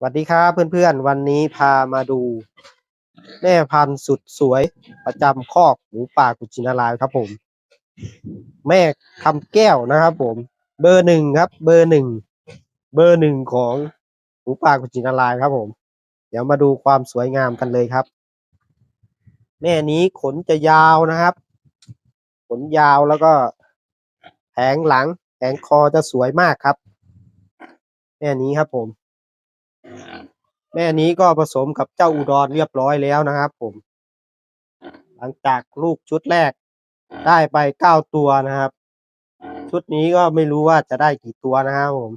สวัสดีครับเพื่อนๆ วันนี้พามาดู แม่พันธุ์สุดสวยประจำคอกหมูป่ากุชินารายครับผม แม่คำแก้วนะครับผม เบอร์หนึ่งครับ เบอร์หนึ่งเบอร์หนึ่งของหมูป่ากุชินารายครับผม เดี๋ยวมาดูความสวยงามกันเลยครับ แม่นี้ขนจะยาวนะครับ ขนยาวแล้วก็แผงหลังแผงคอจะสวยมากครับ แม่นี้ครับผม แม่นี้ก็ผสมกับเจ้าอุดรเรียบร้อยแล้วนะครับ ผม หลังจากลูกชุดแรกได้ไปเก้าตัวนะครับ ชุดนี้ก็ไม่รู้ว่าจะได้กี่ตัวนะครับผม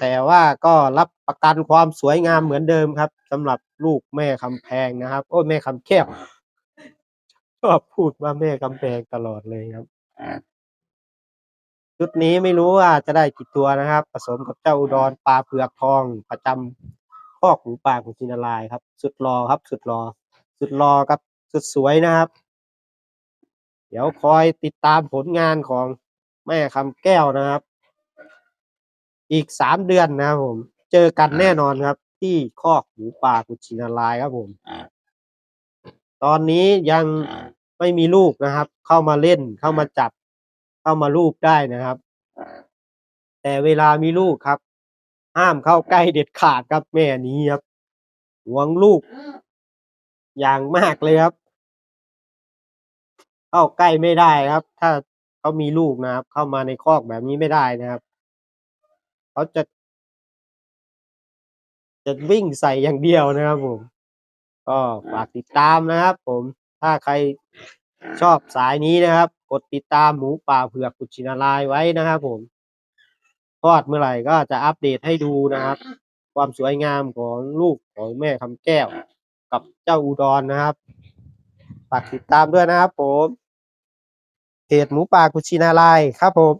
แต่ว่าก็รับประกันความสวยงามเหมือนเดิมครับสำหรับลูกแม่คำแพงนะครับ โอ้ยแม่คำแก้วชอบพูดว่าแม่คำแพงตลอดเลยครับ ชุดนี้ไม่รู้ว่าจะได้กี่ตัวนะครับ ผสมกับเจ้าอุดรปลาเผือกทองประจำ คอกหมูป่าของจินารายครับ สุดรอครับ สุดรอ สุดรอครับ สุดสวยนะครับ เดี๋ยวคอยติดตามผลงานของแม่คำแก้วนะครับ อีกสามเดือนนะครับผม เจอกันแน่นอนครับ ที่คอกหมูป่ากุชินารายครับผมตอนนี้ยังไม่มีลูกนะครับ เข้ามาเล่นเข้ามาจับ เข้ามาลูบได้นะครับ แต่เวลามีลูกครับ ห้ามเข้าใกล้เด็ดขาดครับแม่นี้ครับหวงลูก อย่างมากเลยครับ เข้าใกล้ไม่ได้ครับ ถ้าเขามีลูกนะครับ เข้ามาในคอกแบบนี้ไม่ได้นะครับเขาจะ จะวิ่งใส่อย่างเดียวนะครับผม ก็ฝากติดตามนะครับ ผมถ้าใครชอบสายนี้นะครับ กดติดตามหมูป่าเผือกกุชินารายไว้นะครับผม คลอดเมื่อไหร่ก็จะอัปเดตให้ดูนะครับ ความสวยงามของลูกของแม่คำแก้ว กับเจ้าอุดรนะครับฝากติดตามด้วยนะครับผมเพจหมูป่ากุชินารายครับผม